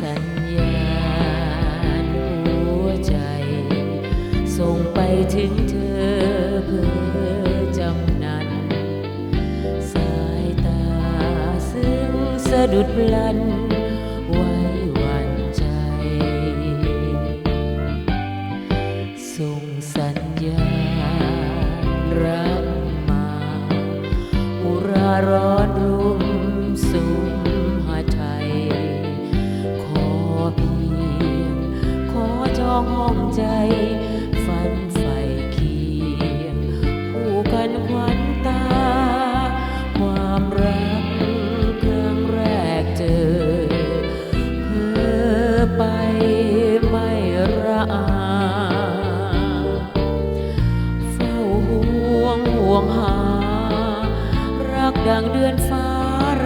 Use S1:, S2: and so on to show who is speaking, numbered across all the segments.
S1: สัญญาณหัวใจ ส่งไปถึงเธอเพื่อจำนัน สายตาซึ่งสะดุดพลันไว้วันใจ ส่งสัญญาณรักมาอุรารอ อจองห้องใจ ฝันใฝ่เคียงคู่กันควันตา ความรักครั้งแรกเจอ เพ้อไปไม่ระอาเฝ้าห่วงห่วงหา รักดังเดือนฟ้า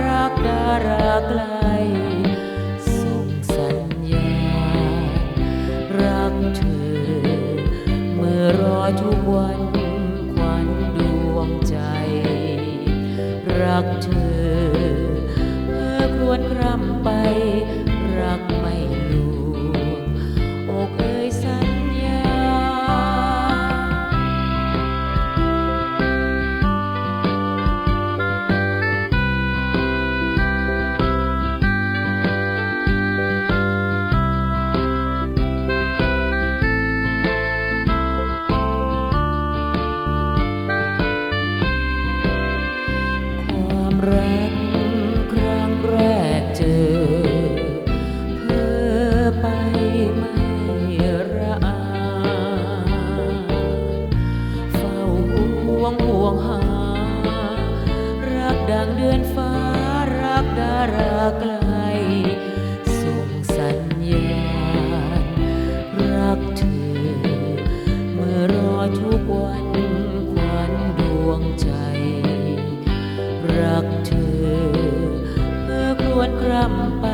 S1: รักดาราไกล กเธอ เมื่อรอทุกวันควันดวงใจ รักเธอเมื่อครวนคร่ำไป รักไม่ รักครั้งแรกเจอเพ้อไปไม่ระอาเฝ้าห่วงห่วงหา รักดังเดือนฟ้ารักดารากลำไป